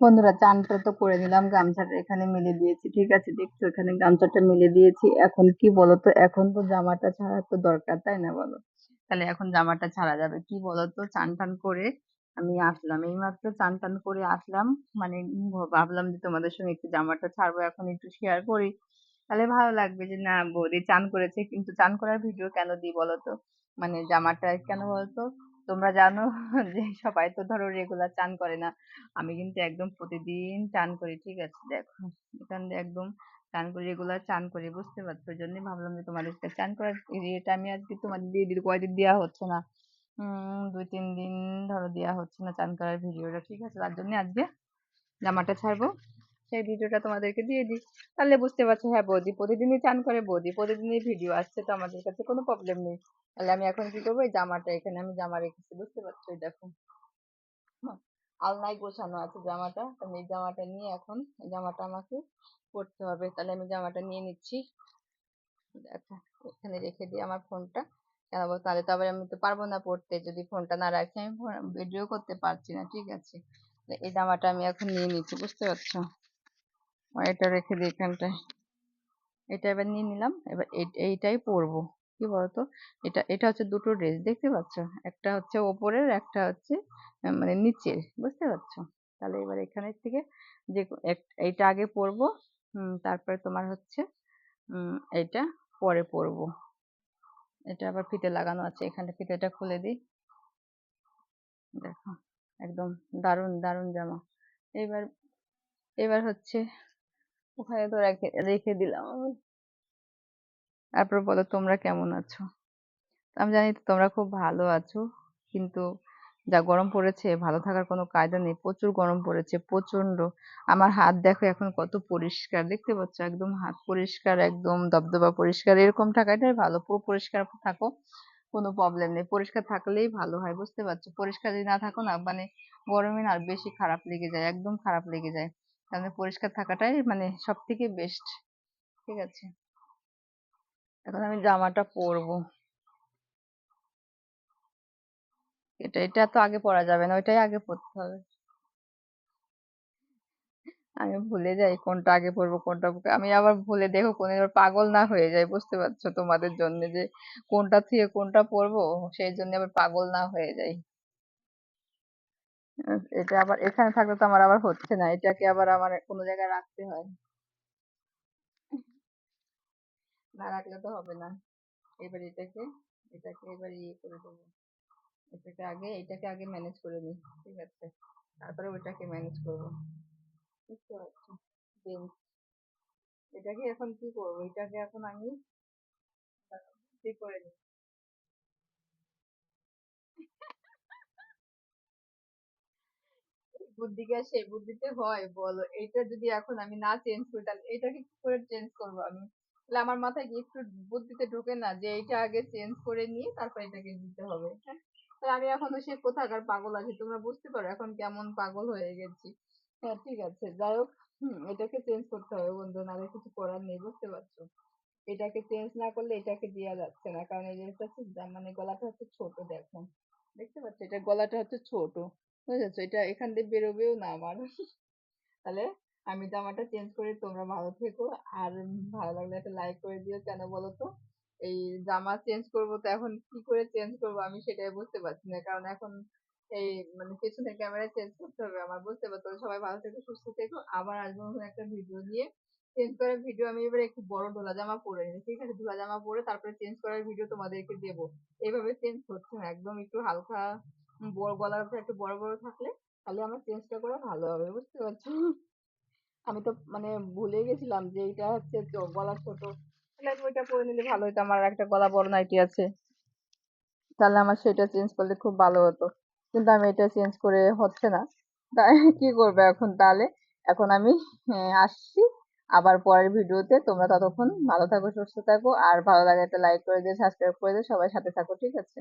বন্ধুরা, চানটা তো করে নিলাম, গামছাটা এখানে মেলে দিয়েছি, ঠিক আছে? দেখছ, এখানে গামছাটা মেলে দিয়েছি। এখন কি বলতো? এখন তো জামাটা ছাড়া তো দরকার, তাই না বলো? তাহলে এখন জামাটা ছাড়া যাবে। কি বলতো? চান টান করে আমি আসলাম। এইমাত্র চান টান করে আসলাম। মানে ভাবলাম যে তোমাদের সঙ্গে একটু জামাটা ছাড়বো, এখন একটু শেয়ার করি। তাহলে ভালো লাগবে যে, না বৌদি চান করেছে, কিন্তু চান করার ভিডিও কেন দিই বলতো? মানে জামাটা কেন বলতো? তোমরা জানো যে সবাই তো ধরো রেগুলার চান করে না। আমি কিন্তু একদম প্রতিদিন চান করি, ঠিক আছে? দেখো, এখান দিয়ে একদম চান করি রেগুলার চান করি, বুঝতে পারছ? ওই জন্যই ভাবলাম যে তোমাদের সাথে চান করার ইয়েটা আমি আজকে তোমাদের দিয়ে দিই, কয়দিন দেওয়া হচ্ছে না? দুই, তিন দিন ধরো দেওয়া হচ্ছে না চান করার ভিডিওটা ঠিক আছে? তার জন্য আজকে জামাটা ছাড়বো। সেই ভিডিওটা তোমাদেরকে দিয়ে দিই। তাহলে বুঝতে পারছ হ্যাঁ বৌদি প্রতিদিনই চান করে, বৌদি প্রতিদিনই ভিডিও আসছে, তো আমাদের কাছে কোনো প্রবলেম নেই। তাহলে আমি এখন কি করব, এই জামাটা এখানে আমি জামা রেখেছি, বুঝতে পারছ? দেখো। আলনায় গোছানো আছে জামাটা আমি এই জামাটা নিয়ে এখন জামাটা আমাকে পরতে হবে। তাহলে আমি জামাটা নিয়ে নিচ্ছি। দেখো, এখানে রেখে দিই আমার ফোনটা। কেন তাহলে তো আবার আমি তো পারব না পড়তে যদি ফোনটা না রাখি, আমি ভিডিও করতে পারছি না, ঠিক আছে? এই জামাটা আমি এখন নিয়ে নিচ্ছি, বুঝতে পারছ? এটা রেখে দিই এখানটায়। এটা এবার নিয়ে নিলাম। এবার এই- এইটাই পরবো। কি বলতো? এটা এটা হচ্ছে দুটো ড্রেস দেখতে পাচ্ছ? একটা হচ্ছে ওপরের, একটা হচ্ছে মানে নিচের, বুঝতে পারছ? তাহলে এবার এখানের থেকে যে এইটা আগে পরবো তারপরে তোমার হচ্ছে এইটা পরে পরবো। এটা আবার ফিতে লাগানো আছে, এখানে ফিতেটা খুলে দিই। দেখো, একদম দারুণ দারুণ জামা। এবার এবার হচ্ছে ওখানে তো রেখে রেখে দিলাম। তারপর বলো তোমরা কেমন আছো? আমি জানি তোমরা খুব ভালো আছো, কিন্তু যা গরম পড়েছে, ভালো থাকার কোনো কায়দা নেই, প্রচুর গরম পড়েছে প্রচণ্ড আমার হাত দেখো এখন কত পরিষ্কার, দেখতে পাচ্ছ? একদম হাত পরিষ্কার, একদম দবদবা পরিষ্কার, এরকম থাকাটাই ভালো, পুরো পরিষ্কার থাকো, কোনো প্রবলেম নেই। পরিষ্কার থাকলেই ভালো হয়, বুঝতে পারছ? পরিষ্কার যদি না থাকো না মানে গরমে না বেশি খারাপ লেগে যায়, একদম খারাপ লেগে যায়। তাহলে পরিষ্কার থাকাটাই মানে সব থেকে বেস্ট ঠিক আছে? এখন আমি জামাটা পরবো। এটা এটা তো আগে পরা যাবে না, ওইটাই আগে পরতে হবে। আমি ভুলে যাই কোনটা আগে পরবো, কোনটা আমি আবার ভুলে দেখো কোন পাগল না হয়ে যায় বুঝতে পারছ তোমাদের জন্য যে কোনটা থেকে কোনটা পরবো, সেই জন্য আবার পাগল না হয়ে যাই। এটা আবার, এখানে থাকলে তো আমার আবার হচ্ছে না। এটাকে আবার আমার কোনো জায়গায় রাখতে হয়। না রাখলে তো হবে না। এবার এটাকে এটাকে এবার ইয়ে করে দেবো। এটাকে আগে এটাকে আগে ম্যানেজ করে নিই, ঠিক আছে? তারপরে ওইটাকে ম্যানেজ করব। বুঝতে এটাকে এখন কি করব? এটাকে এখন আমি ঠিক করে নিই? আর সেই বুদ্ধিতে হয়, বলো। এটা যদি এখন আমি না চেঞ্জ করি, তাহলে এটাকে কি করে চেঞ্জ করব আমি? তাহলে আমার মাথায় কি একটু বুদ্ধিতে ঢোকে না যে এইটা আগে চেঞ্জ করে নিয়ে তারপর এটাকে দিতে হবে? হ্যাঁ? তাহলে আমি এখনও সে কোথাকার পাগল আছি, তোমরা বুঝতে পারো এখন কেমন পাগল হয়ে গেছি। হ্যাঁ ঠিক আছে, যাই হোক, হুম, এটাকে চেঞ্জ করতে হবে বন্ধু, নাহলে কিছু করার নেই, বুঝতে পারছ? এটাকে চেঞ্জ না করলে এটাকে দেওয়া যাচ্ছে না, কারণ এই জিনিসটা হচ্ছে মানে গলাটা হচ্ছে ছোট, দেখো। দেখতে পাচ্ছ? এটা গলাটা হচ্ছে ছোট। বুঝেছ এটা এখান দিয়ে বেরোবেও না আমার। তাহলে আমি জামাটা চেঞ্জ করে তোমরা ভালো থেকো। আর ভালো লাগলে একটা লাইক করে দিও কেন বলো তো? এই জামা চেঞ্জ করব তো এখন কি করে চেঞ্জ করব আমি সেটাই বুঝতে পারছি না। কারণ এখন এই মানে পেছনের ক্যামেরা চেঞ্জ করতে হবে আমার, বুঝতে পারছ? সবাই ভালো থেকো, সুস্থ থেকো। আবার আসব একটা ভিডিও নিয়ে। চেঞ্জ করার ভিডিও আমি এবারে একটু বড় ঢোলা জামা পরে নিই, ঠিক আছে? ঢোলা জামা পরে তারপরে চেঞ্জ করার ভিডিও তোমাদেরকে দেবো। এইভাবে চেঞ্জ হচ্ছে না, একদম একটু হালকা বড় উপরে একটু বড় বড় থাকলে তাহলে আমার চেঞ্জটা করা ভালো হবে, বুঝতে পারছ? আমি তো মানে ভুলে গেছিলাম যে এটা হচ্ছে গলা ছোট। তাহলে ওইটা পরে নিলে ভালো হতো আমার একটা গলা বড় নাইটি আছে। তাহলে আমার সেটা চেঞ্জ করলে খুব ভালো হতো। কিন্তু আমি এটা চেঞ্জ করে হচ্ছে না। তাই কি করবে এখন তাহলে? এখন আমি আসছি। আবার পরের ভিডিওতে তোমরা ততক্ষণ ভালো থাকো, সুস্থ থাকো। আর ভালো লাগে একটা লাইক করে দিয়ে সাবস্ক্রাইব করে দিয়ে সবাই সাথে থাকো, ঠিক আছে?